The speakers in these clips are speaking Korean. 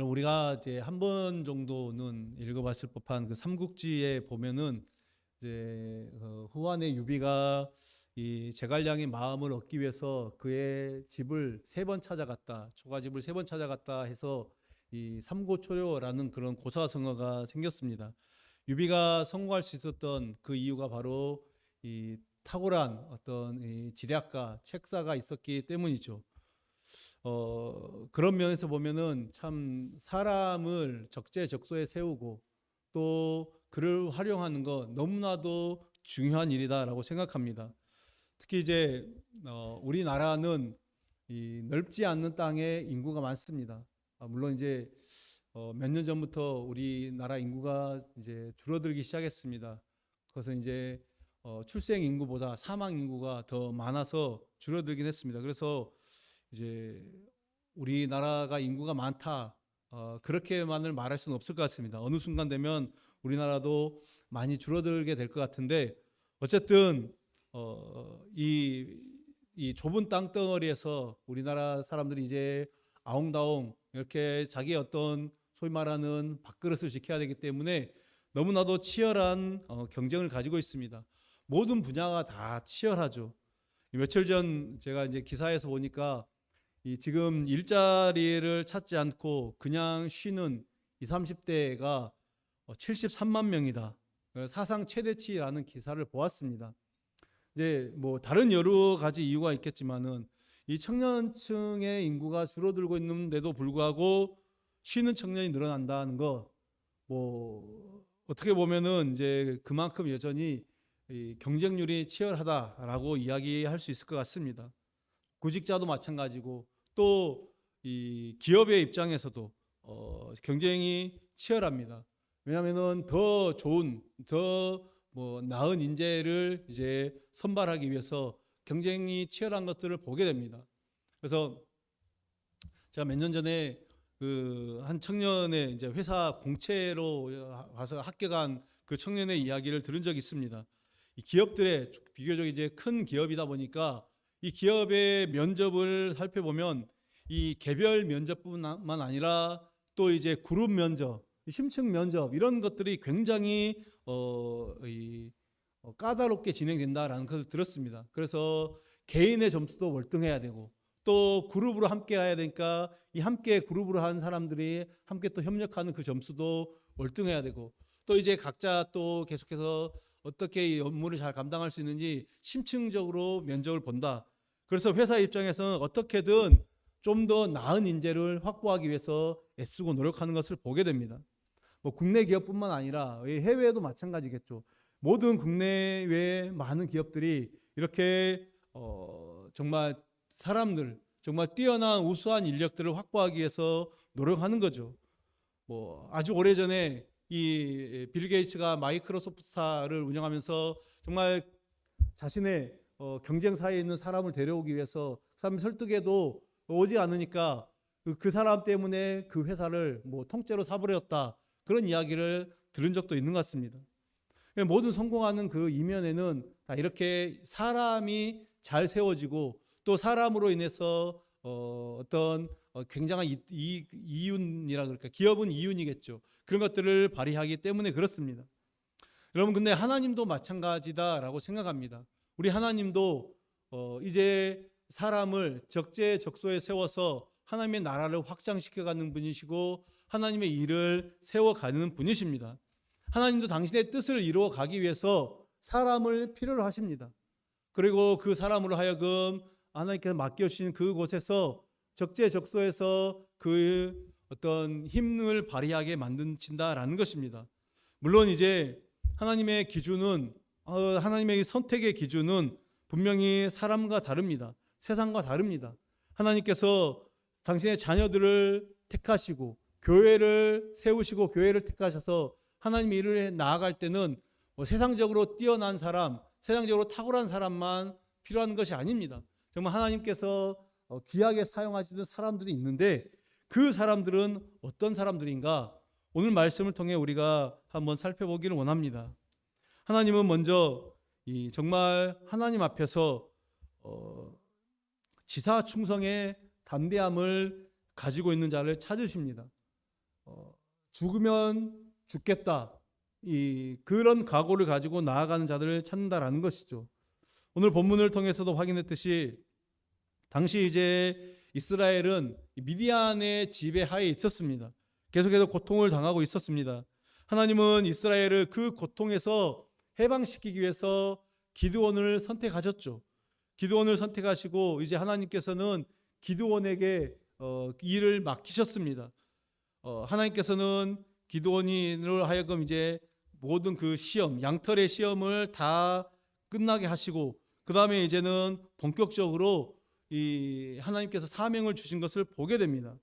그럼 우리가 이제 한 번 정도는 읽어봤을 법한 그 삼국지에 보면은 이제 어, 후한의 유비가 이 제갈량의 마음을 얻기 위해서 그의 집을 세 번 찾아갔다. 초가집을 세 번 찾아갔다 해서 이 삼고초려라는 그런 고사성어가 생겼습니다. 유비가 성공할 수 있었던 그 이유가 바로 이 탁월한 어떤 이 지략가, 책사가 있었기 때문이죠. 어, 그런 면에서 보면은 참 사람을 적재적소에 세우고 또 그를 활용하는 것 너무나도 중요한 일이다라고 생각합니다. 특히 이제 어, 우리나라는 이 넓지 않는 땅에 인구가 많습니다. 아, 물론 이제 어, 몇 년 전부터 우리나라 인구가 이제 줄어들기 시작했습니다. 그것은 이제 어, 출생 인구보다 사망 인구가 더 많아서 줄어들긴 했습니다. 그래서 이제 우리나라가 인구가 많다 어, 그렇게만을 말할 수는 없을 것 같습니다. 어느 순간 되면 우리나라도 많이 줄어들게 될 것 같은데 어쨌든 어, 이, 이 좁은 땅덩어리에서 우리나라 사람들이 이제 아웅다웅 이렇게 자기 어떤 소위 말하는 밥그릇을 지켜야 되기 때문에 너무나도 치열한 어, 경쟁을 가지고 있습니다. 모든 분야가 다 치열하죠. 이 며칠 전 제가 이제 기사에서 보니까 이 지금 일자리를 찾지 않고 그냥 쉬는 20, 30대가 73만 명이다. 어, 사상 최대치라는 기사를 보았습니다. 이제 뭐 다른 여러 가지 이유가 있겠지만은 이 청년층의 인구가 줄어들고 있는데도 불구하고 쉬는 청년이 늘어난다는 거 뭐 어떻게 보면은 이제 그만큼 여전히 이 경쟁률이 치열하다라고 이야기할 수 있을 것 같습니다. 구직자도 마찬가지고 또 이 기업의 입장에서도 어, 경쟁이 치열합니다. 왜냐하면은 더 좋은 더 뭐 나은 인재를 이제 선발하기 위해서 경쟁이 치열한 것들을 보게 됩니다. 그래서 제가 몇 년 전에 그 한 청년의 이제 회사 공채로 와서 합격한 그 청년의 이야기를 들은 적이 있습니다. 이 기업들의 비교적 이제 큰 기업이다 보니까 이 기업의 면접을 살펴보면 이 개별 면접뿐만 아니라 또 이제 그룹 면접, 이 심층 면접 이런 것들이 굉장히 어, 이, 어, 까다롭게 진행된다라는 것을 들었습니다. 그래서 개인의 점수도 월등해야 되고 또 그룹으로 함께 해야 되니까 이 함께 그룹으로 한 사람들이 함께 또 협력하는 그 점수도 월등해야 되고 또 이제 각자 또 계속해서 어떻게 이 업무를 잘 감당할 수 있는지 심층적으로 면접을 본다. 그래서 회사 입장에서는 어떻게든 좀 더 나은 인재를 확보하기 위해서 애쓰고 노력하는 것을 보게 됩니다. 뭐 국내 기업뿐만 아니라 해외에도 마찬가지겠죠. 모든 국내외 많은 기업들이 이렇게 어 정말 사람들 정말 뛰어난 우수한 인력들을 확보하기 위해서 노력하는 거죠. 뭐 아주 오래 전에 이 빌 게이츠가 마이크로소프트사를 운영하면서 정말 자신의 어, 경쟁사에 있는 사람을 데려오기 위해서 그 사람 설득해도 오지 않으니까 그, 그 사람 때문에 그 회사를 뭐 통째로 사버렸다 그런 이야기를 들은 적도 있는 것 같습니다. 그러니까 모든 성공하는 그 이면에는 다 이렇게 사람이 잘 세워지고 또 사람으로 인해서 어, 어떤 어, 굉장한 이, 이, 이윤이라 그럴까 기업은 이윤이겠죠. 그런 것들을 발휘하기 때문에 그렇습니다. 여러분 근데 하나님도 마찬가지다라고 생각합니다. 우리 하나님도 어, 이제 사람을 적재적소에 세워서 하나님의 나라를 확장시켜 가는 분이시고 하나님의 일을 세워 가는 분이십니다. 하나님도 당신의 뜻을 이루어 가기 위해서 사람을 필요로 하십니다. 그리고 그 사람으로 하여금 하나님께서 맡겨 주신 그곳에서 적재적소에서 그 어떤 힘을 발휘하게 만든다라는 것입니다. 물론 이제 하나님의 기준은 어, 하나님의 선택의 기준은 분명히 사람과 다릅니다. 세상과 다릅니다. 하나님께서 당신의 자녀들을 택하시고 교회를 세우시고 교회를 택하셔서 하나님의 일을 해 나아갈 때는 뭐 세상적으로 뛰어난 사람, 세상적으로 탁월한 사람만 필요한 것이 아닙니다. 정말 하나님께서 어, 귀하게 사용하시는 사람들이 있는데 그 사람들은 어떤 사람들인가? 오늘 말씀을 통해 우리가 한번 살펴보기를 원합니다. 하나님은 먼저 이 정말 하나님 앞에서 어, 지사 충성의 담대함을 가지고 있는 자를 찾으십니다. 어, 죽으면 죽겠다. 이 그런 각오를 가지고 나아가는 자들을 찾는다라는 것이죠. 오늘 본문을 통해서도 확인했듯이 당시 이제 이스라엘은 미디안의 지배하에 있었습니다. 계속해서 고통을 당하고 있었습니다. 하나님은 이스라엘을 그 고통에서 해방시키기 위해서 기드온을 선택하셨죠. 기드온을 선택하시고 이제 하나님께서는 기드온에게 어, 일을 맡기셨습니다. 어, 하나님께서는 기드온인으로 하여금 이제 모든 그 시험, 양털의 시험을 다 끝나게 하시고 그 다음에 이제는 본격적으로 이 하나님께서 사명을 주신 것을 보게 됩니다.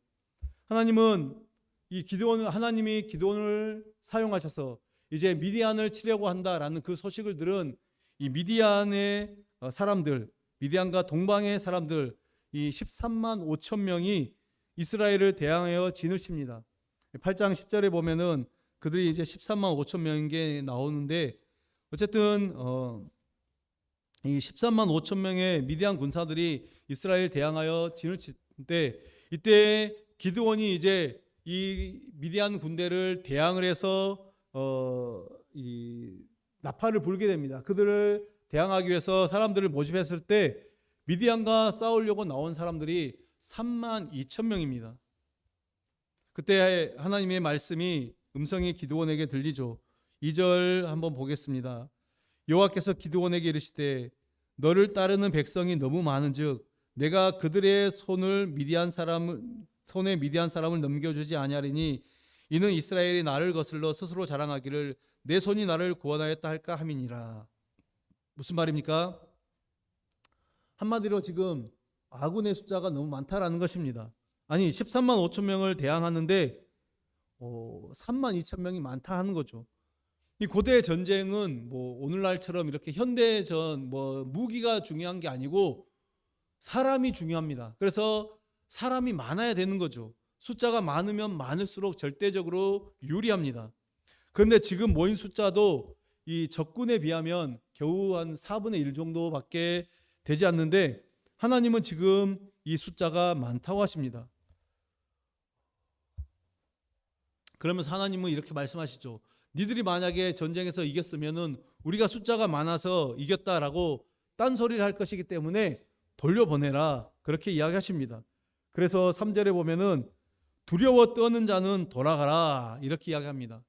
하나님은 이 기드온을 하나님이 기드온을 사용하셔서 이제 미디안을 치려고 한다라는 그 소식을 들은 이 미디안의 어, 사람들, 미디안과 동방의 사람들 이 13만 5천 명이 이스라엘을 대항하여 진을 칩니다. 8장 10절에 보면은 그들이 이제 13만 5천 명인 게 나오는데 어쨌든 어, 이 13만 5천 명의 미디안 군사들이 이스라엘 대항하여 진을 치는데 이때 기드온이 이제 이 미디안 군대를 대항을 해서 어, 이 나팔을 불게 됩니다. 그들을 대항하기 위해서 사람들을 모집했을 때 미디안과 싸우려고 나온 사람들이 3만 2천 명입니다. 그때 하나님의 말씀이 음성이 기드온에게 들리죠. 2절 한번 보겠습니다. 여호와께서 기드온에게 이르시되 너를 따르는 백성이 너무 많은즉 내가 그들의 손을 미디안 사람을 손에 미디안 사람을 넘겨주지 아니하리니 이는 이스라엘이 나를 거슬러 스스로 자랑하기를 내 손이 나를 구원하였다 할까 함이니라. 무슨 말입니까? 한마디로 지금 아군의 숫자가 너무 많다라는 것입니다. 아니 13만 5천 명을 대항하는데 어, 3만 2천 명이 많다 하는 거죠. 이 고대 전쟁은 뭐 오늘날처럼 이렇게 현대전 뭐 무기가 중요한 게 아니고 사람이 중요합니다. 그래서 사람이 많아야 되는 거죠. 숫자가 많으면 많을수록 절대적으로 유리합니다. 그런데 지금 모인 숫자도 이 적군에 비하면 겨우 한 4분의 1 정도밖에 되지 않는데 하나님은 지금 이 숫자가 많다고 하십니다. 그러면서 하나님은 이렇게 말씀하시죠. 니들이 만약에 전쟁에서 이겼으면은 우리가 숫자가 많아서 이겼다라고 딴소리를 할 것이기 때문에 돌려보내라. 그렇게 이야기하십니다. 그래서 3절에 보면은 두려워 떠는 자는 돌아가라. 이렇게 이야기합니다.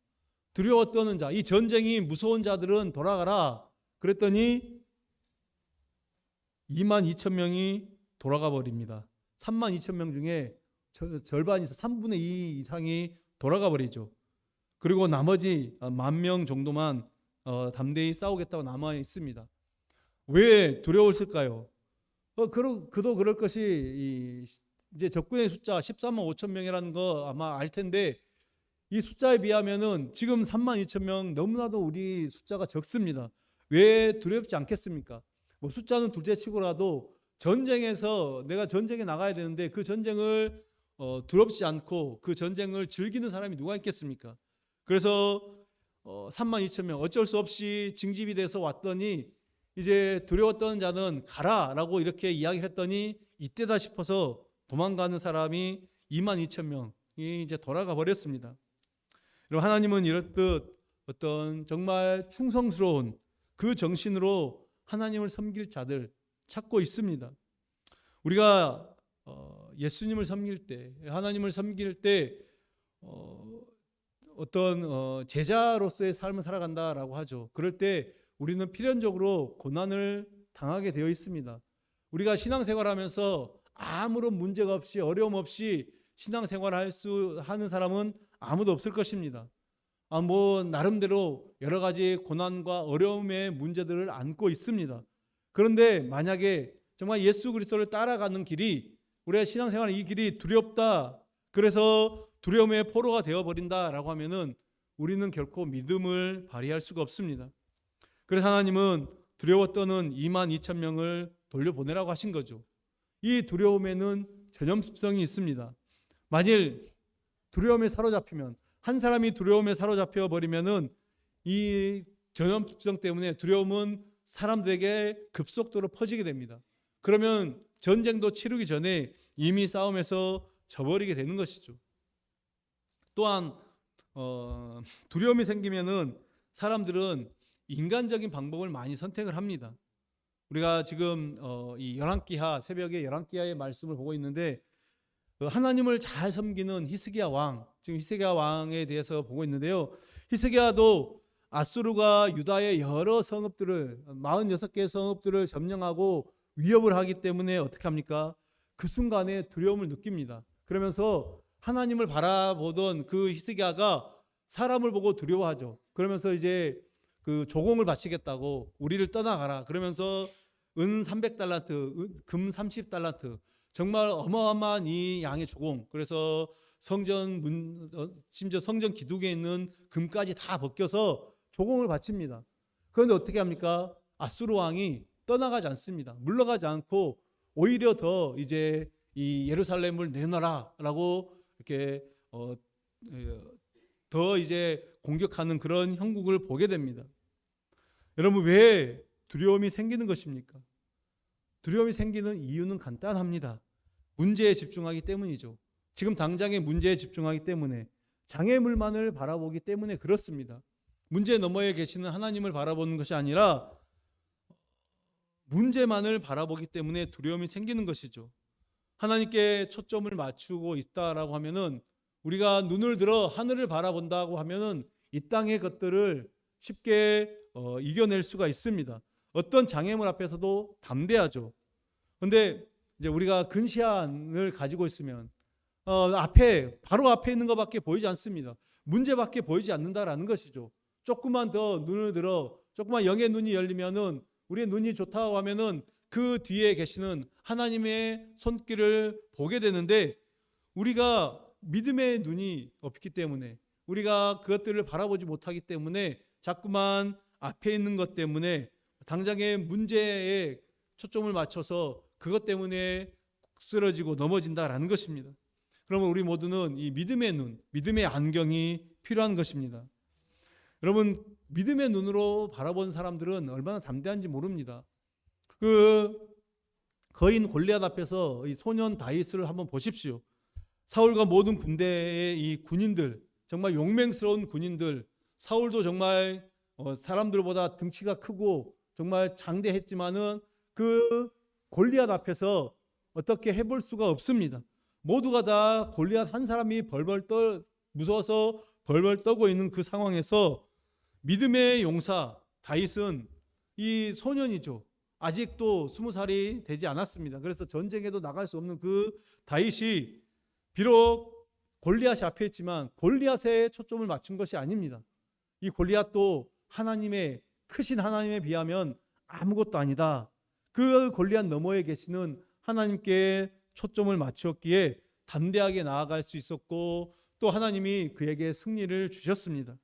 두려워 떠는 자, 이 전쟁이 무서운 자들은 돌아가라. 그랬더니 2만 2천 명이 돌아가 버립니다. 3만 2천 명 중에 절- 절반이 3분의 2 이상이 돌아가 버리죠. 그리고 나머지 만 명 정도만 어, 담대히 싸우겠다고 남아 있습니다. 왜 두려웠을까요? 어, 그도 그럴 것이 이, 이제 적군의 숫자 13만 5천 명이라는 거 아마 알 텐데 이 숫자에 비하면은 지금 3만 2천 명 너무나도 우리 숫자가 적습니다. 왜 두렵지 않겠습니까? 뭐 숫자는 둘째치고라도 전쟁에서 내가 전쟁에 나가야 되는데 그 전쟁을 어, 두렵지 않고 그 전쟁을 즐기는 사람이 누가 있겠습니까? 그래서 어, 3만 2천 명 어쩔 수 없이 징집이 돼서 왔더니 이제 두려웠던 자는 가라라고 이렇게 이야기했더니 이때다 싶어서 도망가는 사람이 2만 2천 명이 이제 돌아가 버렸습니다. 여러분 하나님은 이렇듯 어떤 정말 충성스러운 그 정신으로 하나님을 섬길 자들 찾고 있습니다. 우리가 어, 예수님을 섬길 때 하나님을 섬길 때 어, 어떤 어, 제자로서의 삶을 살아간다라고 하죠. 그럴 때 우리는 필연적으로 고난을 당하게 되어 있습니다. 우리가 신앙생활하면서 아무런 문제가 없이 어려움 없이 신앙생활 할 수 하는 사람은 아무도 없을 것입니다. 아, 뭐 나름대로 여러 가지 고난과 어려움의 문제들을 안고 있습니다. 그런데 만약에 정말 예수 그리스도를 따라가는 길이 우리의 신앙생활 이 길이 두렵다. 그래서 두려움의 포로가 되어 버린다라고 하면은 우리는 결코 믿음을 발휘할 수가 없습니다. 그래서 하나님은 떠는 2만 2천 명을 돌려보내라고 하신 거죠. 이 두려움에는 전염습성이 있습니다. 만일 두려움에 사로잡히면 한 사람이 두려움에 사로잡혀 버리면은 이 전염습성 때문에 두려움은 사람들에게 급속도로 퍼지게 됩니다. 그러면 전쟁도 치르기 전에 이미 싸움에서 져버리게 되는 것이죠. 또한 어, 두려움이 생기면은 사람들은 인간적인 방법을 많이 선택을 합니다. 우리가 지금 어, 이 열왕기하 새벽에 열왕기하의 말씀을 보고 있는데 그 하나님을 잘 섬기는 히스기야 왕 지금 히스기야 왕에 대해서 보고 있는데요. 히스기야도 아수르가 유다의 여러 성읍들을 46개의 성읍들을 점령하고 위협을 하기 때문에 어떻게 합니까? 그 순간에 두려움을 느낍니다. 그러면서 하나님을 바라보던 그 히스기야가 사람을 보고 두려워하죠. 그러면서 이제 그 조공을 바치겠다고 우리를 떠나가라. 그러면서 은 300달란트, 금 30달란트. 정말 어마어마한 이 양의 조공. 그래서 성전 문 어, 심지어 성전 기둥에 있는 금까지 다 벗겨서 조공을 바칩니다. 그런데 어떻게 합니까? 아수르 왕이 떠나가지 않습니다. 물러가지 않고 오히려 더 이제 이 예루살렘을 내놔라라고 이렇게 어, 에, 더 이제 공격하는 그런 형국을 보게 됩니다. 여러분 왜 두려움이 생기는 것입니까? 두려움이 생기는 이유는 간단합니다. 문제에 집중하기 때문이죠. 지금 당장의 문제에 집중하기 때문에 장애물만을 바라보기 때문에 그렇습니다. 문제 너머에 계시는 하나님을 바라보는 것이 아니라 문제만을 바라보기 때문에 두려움이 생기는 것이죠. 하나님께 초점을 맞추고 있다라고 하면은 우리가 눈을 들어 하늘을 바라본다고 하면은 이 땅의 것들을 쉽게 어, 이겨낼 수가 있습니다. 어떤 장애물 앞에서도 담대하죠. 근데 이제 우리가 근시안을 가지고 있으면 어, 앞에 바로 앞에 있는 것밖에 보이지 않습니다. 문제밖에 보이지 않는다라는 것이죠. 조금만 더 눈을 들어 조금만 영의 눈이 열리면은 우리의 눈이 좋다고 하면은 그 뒤에 계시는 하나님의 손길을 보게 되는데 우리가 믿음의 눈이 없기 때문에 우리가 그것들을 바라보지 못하기 때문에 자꾸만 앞에 있는 것 때문에 당장의 문제에 초점을 맞춰서 그것 때문에 쓰러지고 넘어진다라는 것입니다. 그러면 우리 모두는 이 믿음의 눈, 믿음의 안경이 필요한 것입니다. 여러분 믿음의 눈으로 바라본 사람들은 얼마나 담대한지 모릅니다. 그 거인 골리앗 앞에서 이 소년 다윗을 한번 보십시오. 사울과 모든 군대의 이 군인들 정말 용맹스러운 군인들 사울도 정말 어, 사람들보다 등치가 크고 정말 장대했지만은 그 골리앗 앞에서 어떻게 해볼 수가 없습니다. 모두가 다 골리앗 한 사람이 벌벌 떨 무서워서 벌벌 떠고 있는 그 상황에서 믿음의 용사 다윗은 이 소년이죠. 아직도 스무 살이 되지 않았습니다. 그래서 전쟁에도 나갈 수 없는 그 다윗이 비록 골리앗이 앞에 있지만 골리앗에 초점을 맞춘 것이 아닙니다. 이 골리앗도 하나님의 크신 하나님에 비하면 아무것도 아니다. 그 골리앗 너머에 계시는 하나님께 초점을 맞추었기에 담대하게 나아갈 수 있었고 또 하나님이 그에게 승리를 주셨습니다.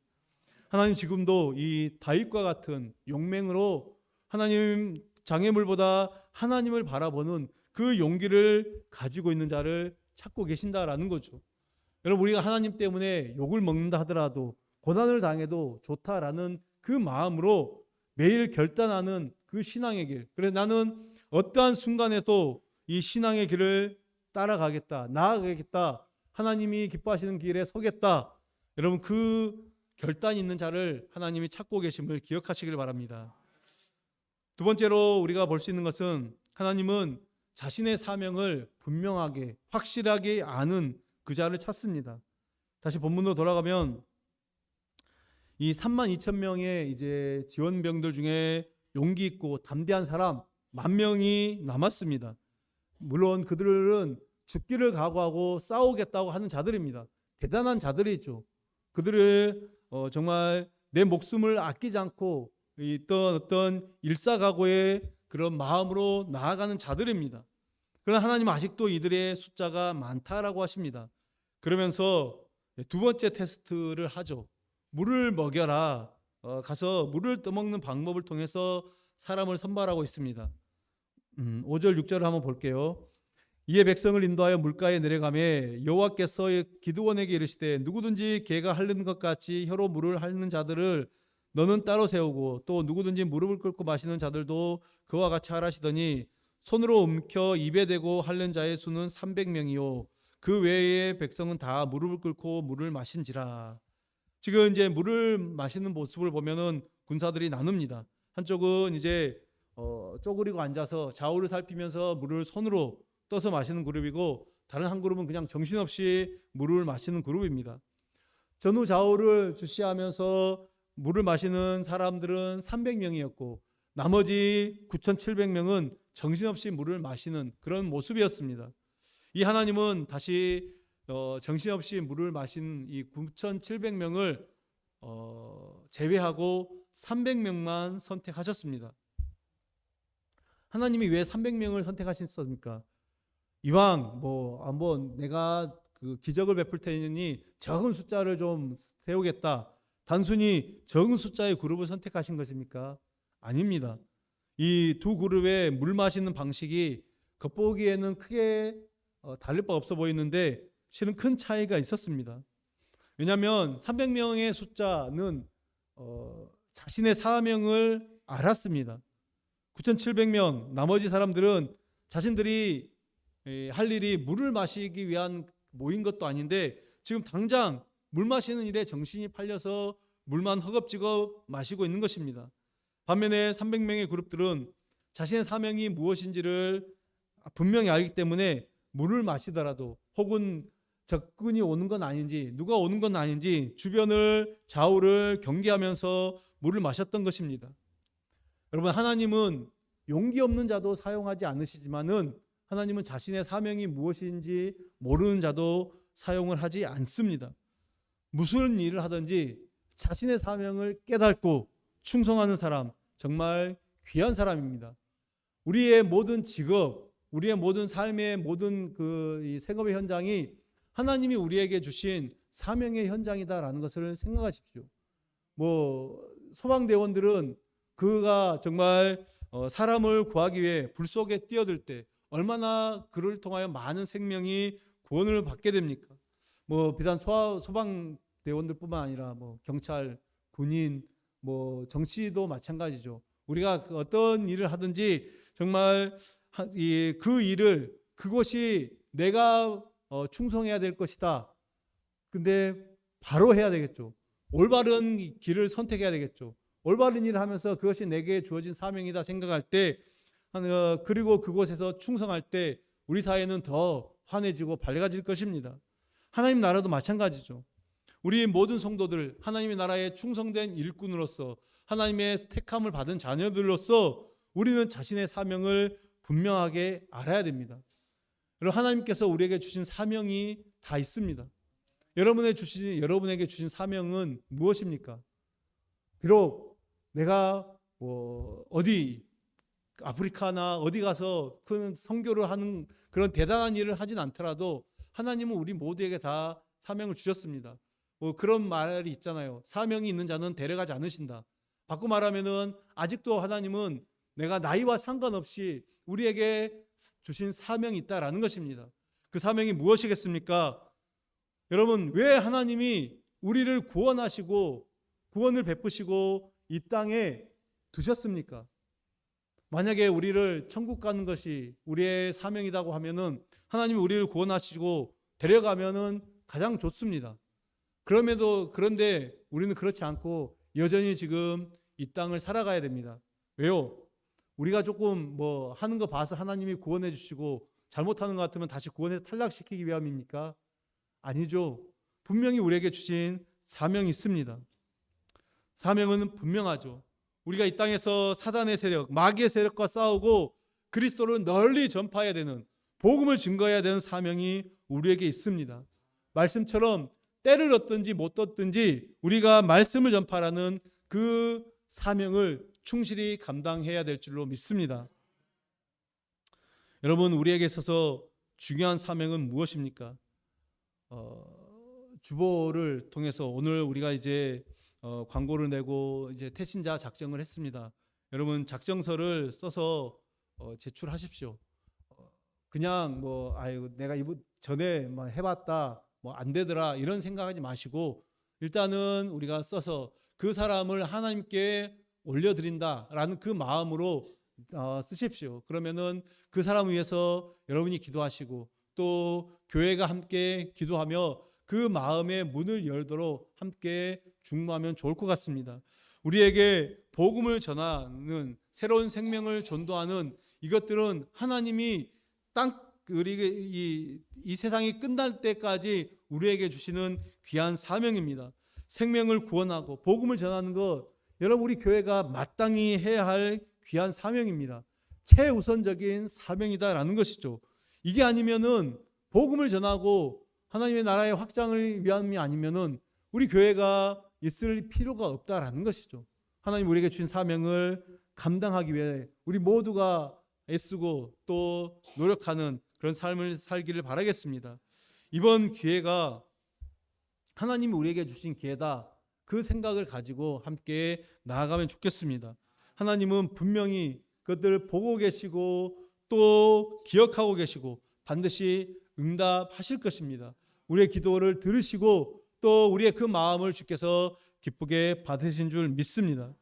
하나님 지금도 이 다윗과 같은 용맹으로 하나님 장애물보다 하나님을 바라보는 그 용기를 가지고 있는 자를 찾고 계신다라는 거죠. 여러분 우리가 하나님 때문에 욕을 먹는다 하더라도 고난을 당해도 좋다라는 그 마음으로 매일 결단하는 그 신앙의 길. 그래 나는 어떠한 순간에도 이 신앙의 길을 따라가겠다. 나아가겠다. 하나님이 기뻐하시는 길에 서겠다. 여러분 그 결단 있는 자를 하나님이 찾고 계심을 기억하시길 바랍니다. 두 번째로 우리가 볼 수 있는 것은 하나님은 자신의 사명을 분명하게 확실하게 아는 그 자를 찾습니다. 다시 본문으로 돌아가면 이 3만 2천 명의 이제 지원병들 중에 용기 있고 담대한 사람 만 명이 남았습니다. 물론 그들은 죽기를 각오하고 싸우겠다고 하는 자들입니다. 대단한 자들이죠. 그들을 어, 정말 내 목숨을 아끼지 않고 있던 어떤 일사각오의 그런 마음으로 나아가는 자들입니다. 그러나 하나님은 아직도 이들의 숫자가 많다라고 하십니다. 그러면서 두 번째 테스트를 하죠. 물을 먹여라. 어, 가서 물을 떠먹는 방법을 통해서 사람을 선발하고 있습니다. 음, 5절 6절을 한번 볼게요. 이에 백성을 인도하여 물가에 내려가매 여호와께서 기드원에게 이르시되 누구든지 개가 핥는 것 같이 혀로 물을 핥는 자들을 너는 따로 세우고 또 누구든지 무릎을 꿇고 마시는 자들도 그와 같이 하라시더니 손으로 움켜 입에 대고 핥는 자의 수는 300명이요 그 외의 백성은 다 무릎을 꿇고 물을 마신지라. 지금 이제 물을 마시는 모습을 보면은 군사들이 나눕니다. 한쪽은 이제 어, 쪼그리고 앉아서 좌우를 살피면서 물을 손으로 떠서 마시는 그룹이고 다른 한 그룹은 그냥 정신없이 물을 마시는 그룹입니다. 전후 좌우를 주시하면서 물을 마시는 사람들은 300명이었고 나머지 9,700명은 정신없이 물을 마시는 그런 모습이었습니다. 이 하나님은 다시 어, 정신없이 물을 마신 이 9,700명을 어, 제외하고 300명만 선택하셨습니다. 하나님이 왜 300명을 선택하셨습니까? 이왕 뭐 한번 내가 그 기적을 베풀 테니 적은 숫자를 좀 세우겠다. 단순히 적은 숫자의 그룹을 선택하신 것입니까? 아닙니다. 이 두 그룹의 물 마시는 방식이 겉보기에는 크게 어, 다를 바 없어 보이는데 실은 큰 차이가 있었습니다. 왜냐하면 300명의 숫자는 어, 자신의 사명을 알았습니다. 9,700명 나머지 사람들은 자신들이 에, 할 일이 물을 마시기 위한 모인 것도 아닌데 지금 당장 물 마시는 일에 정신이 팔려서 물만 허겁지겁 마시고 있는 것입니다. 반면에 300명의 그룹들은 자신의 사명이 무엇인지를 분명히 알기 때문에 물을 마시더라도 혹은 적군이 오는 건 아닌지 누가 오는 건 아닌지 주변을 좌우를 경계하면서 물을 마셨던 것입니다. 여러분 하나님은 용기 없는 자도 사용하지 않으시지만은 하나님은 자신의 사명이 무엇인지 모르는 자도 사용을 하지 않습니다. 무슨 일을 하든지 자신의 사명을 깨닫고 충성하는 사람 정말 귀한 사람입니다. 우리의 모든 직업, 우리의 모든 삶의 모든 그이 생업의 현장이 하나님이 우리에게 주신 사명의 현장이다라는 것을 생각하십시오. 뭐 소방대원들은 그가 정말 어, 사람을 구하기 위해 불 속에 뛰어들 때 얼마나 그를 통하여 많은 생명이 구원을 받게 됩니까? 뭐 비단 소, 소방대원들뿐만 아니라 뭐 경찰, 군인, 뭐 정치도 마찬가지죠. 우리가 그 어떤 일을 하든지 정말 그 일을 그것이 내가 어, 충성해야 될 것이다. 근데 바로 해야 되겠죠. 올바른 이 길을 선택해야 되겠죠. 올바른 일을 하면서 그것이 내게 주어진 사명이다 생각할 때 어, 그리고 그곳에서 충성할 때 우리 사회는 더 환해지고 밝아질 것입니다. 하나님 나라도 마찬가지죠. 우리 모든 성도들 하나님의 나라에 충성된 일꾼으로서 하나님의 택함을 받은 자녀들로서 우리는 자신의 사명을 분명하게 알아야 됩니다. 여러분 하나님께서 우리에게 주신 사명이 다 있습니다. 여러분의 주신 여러분에게 주신 사명은 무엇입니까? 비록 내가 뭐 어디 아프리카나 어디 가서 큰 선교를 하는 그런 대단한 일을 하진 않더라도 하나님은 우리 모두에게 다 사명을 주셨습니다. 뭐 그런 말이 있잖아요. 사명이 있는 자는 데려가지 않으신다. 바꿔 말하면은 아직도 하나님은 내가 나이와 상관없이 우리에게 주신 사명이 있다라는 것입니다. 그 사명이 무엇이겠습니까? 여러분, 왜 하나님이 우리를 구원하시고 구원을 베푸시고 이 땅에 두셨습니까? 만약에 우리를 천국 가는 것이 우리의 사명이라고 하면은 하나님이 우리를 구원하시고 데려가면은 가장 좋습니다. 그럼에도 그런데 우리는 그렇지 않고 여전히 지금 이 땅을 살아가야 됩니다. 왜요? 우리가 조금 뭐 하는 거 봐서 하나님이 구원해 주시고 잘못하는 것 같으면 다시 구원해서 탈락시키기 위함입니까? 아니죠. 분명히 우리에게 주신 사명이 있습니다. 사명은 분명하죠. 우리가 이 땅에서 사단의 세력, 마귀의 세력과 싸우고 그리스도를 널리 전파해야 되는 복음을 증거해야 되는 사명이 우리에게 있습니다. 말씀처럼 때를 얻든지 못 얻든지 우리가 말씀을 전파라는 그 사명을 충실히 감당해야 될 줄로 믿습니다. 여러분 우리에게 있어서 중요한 사명은 무엇입니까? 어, 주보를 통해서 오늘 우리가 이제 어, 광고를 내고 이제 태신자 작정을 했습니다. 여러분 작정서를 써서 어, 제출하십시오. 어, 그냥 뭐 아유 내가 이번 전에 뭐 해봤다 뭐 안 되더라 이런 생각하지 마시고 일단은 우리가 써서 그 사람을 하나님께 올려드린다라는 그 마음으로 어, 쓰십시오. 그러면은 그 사람 위해서 여러분이 기도하시고 또 교회가 함께 기도하며 그 마음의 문을 열도록 함께 중무하면 좋을 것 같습니다. 우리에게 복음을 전하는 새로운 생명을 전도하는 이것들은 하나님이 땅 우리 이, 이 세상이 끝날 때까지 우리에게 주시는 귀한 사명입니다. 생명을 구원하고 복음을 전하는 것 여러분 우리 교회가 마땅히 해야 할 귀한 사명입니다. 최우선적인 사명이다라는 것이죠. 이게 아니면은 복음을 전하고 하나님의 나라의 확장을 위함이 아니면은 우리 교회가 있을 필요가 없다라는 것이죠. 하나님 우리에게 주신 사명을 감당하기 위해 우리 모두가 애쓰고 또 노력하는 그런 삶을 살기를 바라겠습니다. 이번 기회가 하나님이 우리에게 주신 기회다. 그 생각을 가지고 함께 나아가면 좋겠습니다. 하나님은 분명히 그것들을 보고 계시고 또 기억하고 계시고 반드시 응답하실 것입니다. 우리의 기도를 들으시고 또 우리의 그 마음을 주께서 기쁘게 받으신 줄 믿습니다.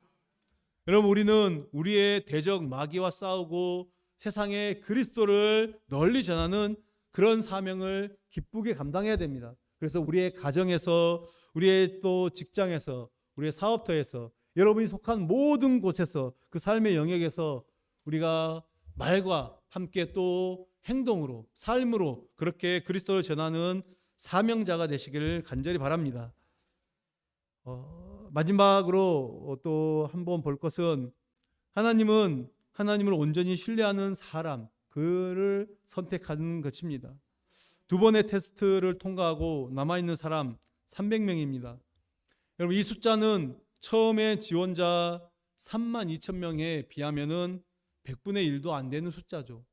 여러분 우리는 우리의 대적 마귀와 싸우고 세상에 그리스도를 널리 전하는 그런 사명을 기쁘게 감당해야 됩니다. 그래서 우리의 가정에서 우리의 또 직장에서 우리의 사업터에서 여러분이 속한 모든 곳에서 그 삶의 영역에서 우리가 말과 함께 또 행동으로 삶으로 그렇게 그리스도를 전하는 사명자가 되시기를 간절히 바랍니다. 어, 마지막으로 또 한 번 볼 것은 하나님은 하나님을 온전히 신뢰하는 사람 그를 선택하는 것입니다. 두 번의 테스트를 통과하고 남아 있는 사람 300명입니다. 여러분 이 숫자는 처음에 지원자 3만 2천 명에 비하면은 100분의 1도 안 되는 숫자죠.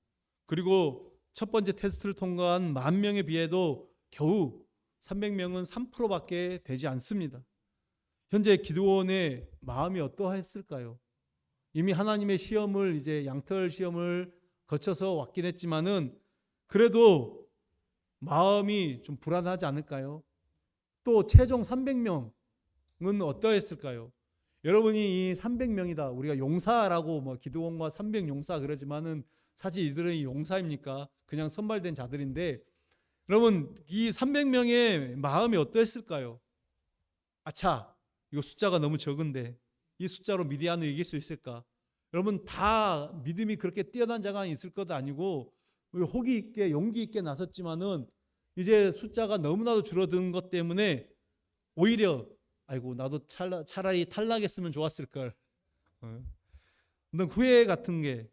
그리고 첫 번째 테스트를 통과한 만 명에 비해도 겨우 300명은 3%밖에 되지 않습니다. 현재 기도원의 마음이 어떠했을까요? 이미 하나님의 시험을 이제 양털 시험을 거쳐서 왔긴 했지만은 그래도 마음이 좀 불안하지 않을까요? 또 최종 300명은 어떠했을까요? 여러분이 이 300명이다. 우리가 용사라고 뭐 기도원과 300 용사 그러지만은 사실 이들은 용사입니까? 그냥 선발된 자들인데 여러분 이 300명의 마음이 어떠했을까요? 아차 이거 숫자가 너무 적은데 이 숫자로 미디안을 이길 수 있을까? 여러분 다 믿음이 그렇게 뛰어난 자가 있을 것도 아니고 호기 있게 용기 있게 나섰지만은 이제 숫자가 너무나도 줄어든 것 때문에 오히려 아이고 나도 찰라, 차라리 탈락했으면 좋았을 걸. 어. 후회 같은 게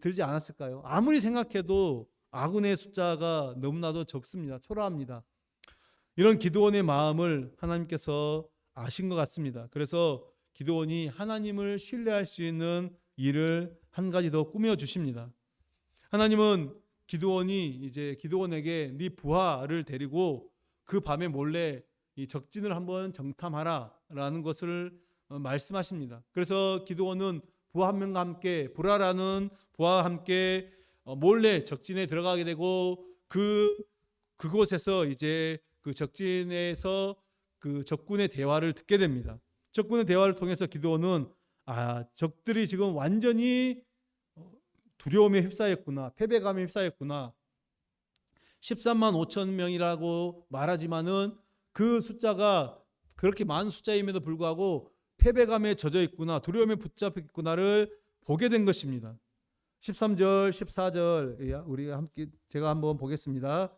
들지 않았을까요? 아무리 생각해도 아군의 숫자가 너무나도 적습니다. 초라합니다. 이런 기도원의 마음을 하나님께서 아신 것 같습니다. 그래서 기도원이 하나님을 신뢰할 수 있는 일을 한 가지 더 꾸며 주십니다. 하나님은 기도원이 이제 기도원에게 네 부하를 데리고 그 밤에 몰래 이 적진을 한번 정탐하라라는 것을 어, 말씀하십니다. 그래서 기도원은 부하 한 명과 함께 보라라는 부하와 함께 어, 몰래 적진에 들어가게 되고 그 그곳에서 이제 그 적진에서 그 적군의 대화를 듣게 됩니다. 적군의 대화를 통해서 기도원은 아 적들이 지금 완전히 어, 두려움에 휩싸였구나 패배감에 휩싸였구나. 13만 5천 명이라고 말하지만은 그 숫자가 그렇게 많은 숫자임에도 불구하고 패배감에 젖어 있구나 두려움에 붙잡혀 있구나를 보게 된 것입니다. 13절 14절 우리가 함께 제가 한번 보겠습니다.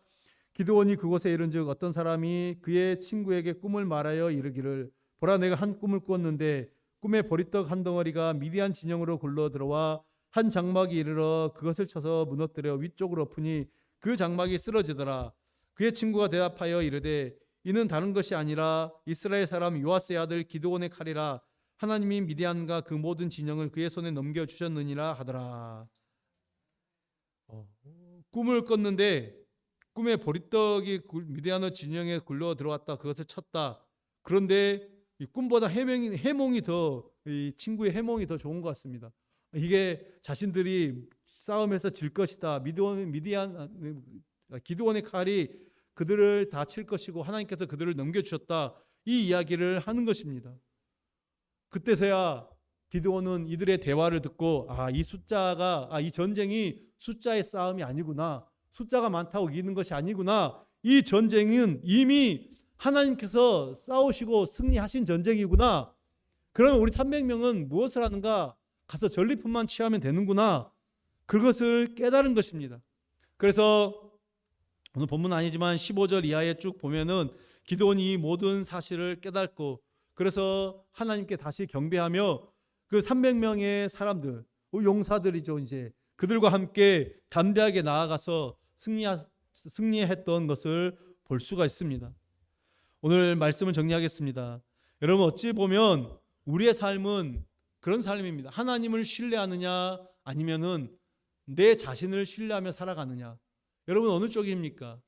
기드온이 그곳에 이른즉 어떤 사람이 그의 친구에게 꿈을 말하여 이르기를 보라 내가 한 꿈을 꿨는데 꿈에 보리떡 한 덩어리가 미디안 진영으로 굴러 들어와 한 장막이 이르러 그것을 쳐서 무너뜨려 위쪽으로 엎으니 그 장막이 쓰러지더라 그의 친구가 대답하여 이르되 이는 다른 것이 아니라 이스라엘 사람 요아스의 아들 기드온의 칼이라 하나님이 미디안과 그 모든 진영을 그의 손에 넘겨 주셨느니라 하더라. 어, 꿈을 꿨는데 꿈에 보리떡이 미디안의 진영에 굴러 들어왔다. 그것을 쳤다. 그런데 이 꿈보다 해몽이, 해몽이 더, 이 친구의 해몽이 더 좋은 것 같습니다. 이게 자신들이 싸움에서 질 것이다. 미디안, 미디안, 아, 기드원의 칼이 그들을 다 칠 것이고 하나님께서 그들을 넘겨 주셨다. 이 이야기를 하는 것입니다. 그때서야 기드원은 이들의 대화를 듣고 아, 이 숫자가, 아, 이 전쟁이 숫자의 싸움이 아니구나. 숫자가 많다고 이기는 것이 아니구나. 이 전쟁은 이미 하나님께서 싸우시고 승리하신 전쟁이구나. 그러면 우리 300명은 무엇을 하는가? 가서 전리품만 취하면 되는구나. 그것을 깨달은 것입니다. 그래서 오늘 본문 아니지만 15절 이하에 쭉 보면은 기도원이 이 모든 사실을 깨닫고 그래서 하나님께 다시 경배하며 그 300명의 사람들, 용사들이죠, 이제 그들과 함께 담대하게 나아가서 승리하, 승리했던 것을 볼 수가 있습니다. 오늘 말씀을 정리하겠습니다. 여러분 어찌 보면 우리의 삶은 그런 삶입니다. 하나님을 신뢰하느냐 아니면은 내 자신을 신뢰하며 살아가느냐. 여러분 어느 쪽입니까?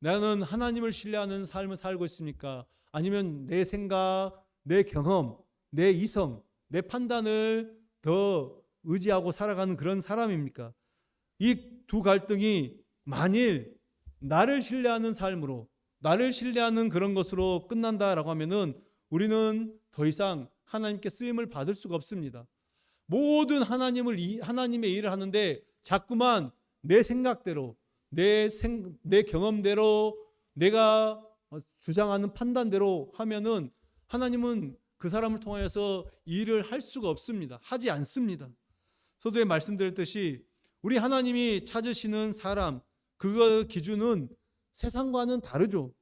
나는 하나님을 신뢰하는 삶을 살고 있습니까? 아니면 내 생각, 내 경험, 내 이성, 내 판단을 더 의지하고 살아가는 그런 사람입니까? 이 두 갈등이 만일 나를 신뢰하는 삶으로 나를 신뢰하는 그런 것으로 끝난다라고 하면은 우리는 더 이상 하나님께 쓰임을 받을 수가 없습니다. 모든 하나님을 이- 하나님의 일을 하는데 자꾸만 내 생각대로 내, 생, 내 경험대로 내가 어, 주장하는 판단대로 하면은 하나님은 그 사람을 통하여서 일을 할 수가 없습니다. 하지 않습니다. 서두에 말씀드렸듯이 우리 하나님이 찾으시는 사람 그거 기준은 세상과는 다르죠.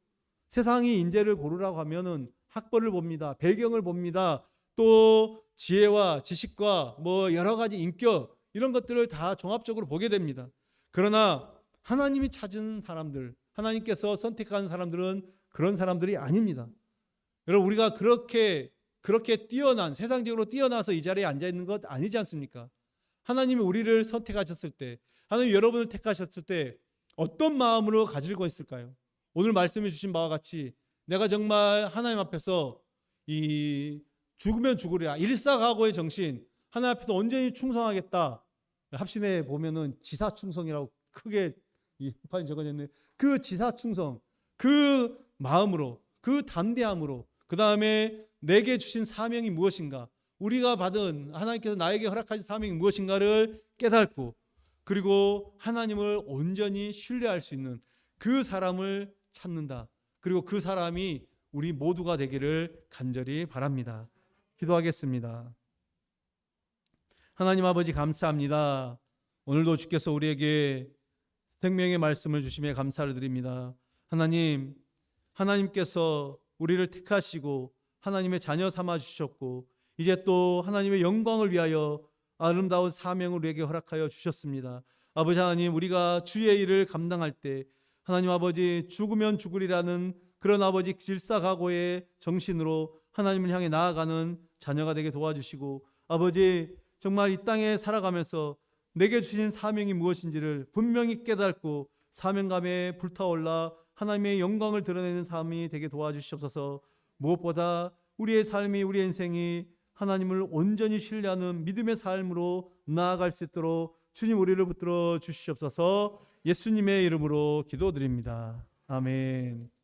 세상이 인재를 고르라고 하면은 학벌을 봅니다. 배경을 봅니다. 또 지혜와 지식과 뭐 여러 가지 인격 이런 것들을 다 종합적으로 보게 됩니다. 그러나 하나님이 찾은 사람들, 하나님께서 선택한 사람들은 그런 사람들이 아닙니다. 여러분 우리가 그렇게 그렇게 뛰어난 세상적으로 뛰어나서 이 자리에 앉아 있는 것 아니지 않습니까? 하나님이 우리를 선택하셨을 때, 하나님 여러분을 택하셨을 때 어떤 마음으로 가지고 있을까요? 오늘 말씀해 주신 바와 같이 내가 정말 하나님 앞에서 이 죽으면 죽으리라 일사각오의 정신 하나님 앞에서 온전히 충성하겠다. 합신에 보면은 지사 충성이라고 크게 이 판에 적어졌는데 그 지사 충성 그 마음으로 그 담대함으로 그 다음에 내게 주신 사명이 무엇인가 우리가 받은 하나님께서 나에게 허락하신 사명이 무엇인가를 깨닫고 그리고 하나님을 온전히 신뢰할 수 있는 그 사람을 찾는다. 그리고 그 사람이 우리 모두가 되기를 간절히 바랍니다. 기도하겠습니다. 하나님 아버지 감사합니다. 오늘도 주께서 우리에게 생명의 말씀을 주심에 감사를 드립니다. 하나님, 하나님께서 우리를 택하시고 하나님의 자녀 삼아 주셨고 이제 또 하나님의 영광을 위하여 아름다운 사명을 우리에게 허락하여 주셨습니다. 아버지 하나님, 우리가 주의 일을 감당할 때 하나님 아버지 죽으면 죽으리라는 그런 아버지 질사각오의 정신으로 하나님을 향해 나아가는 자녀가 되게 도와주시고 아버지 정말 이 땅에 살아가면서 내게 주신 사명이 무엇인지를 분명히 깨닫고 사명감에 불타올라 하나님의 영광을 드러내는 삶이 되게 도와주시옵소서 무엇보다 우리의 삶이 우리의 인생이 하나님을 온전히 신뢰하는 믿음의 삶으로 나아갈 수 있도록 주님 우리를 붙들어 주시옵소서 예수님의 이름으로 기도드립니다. 아멘.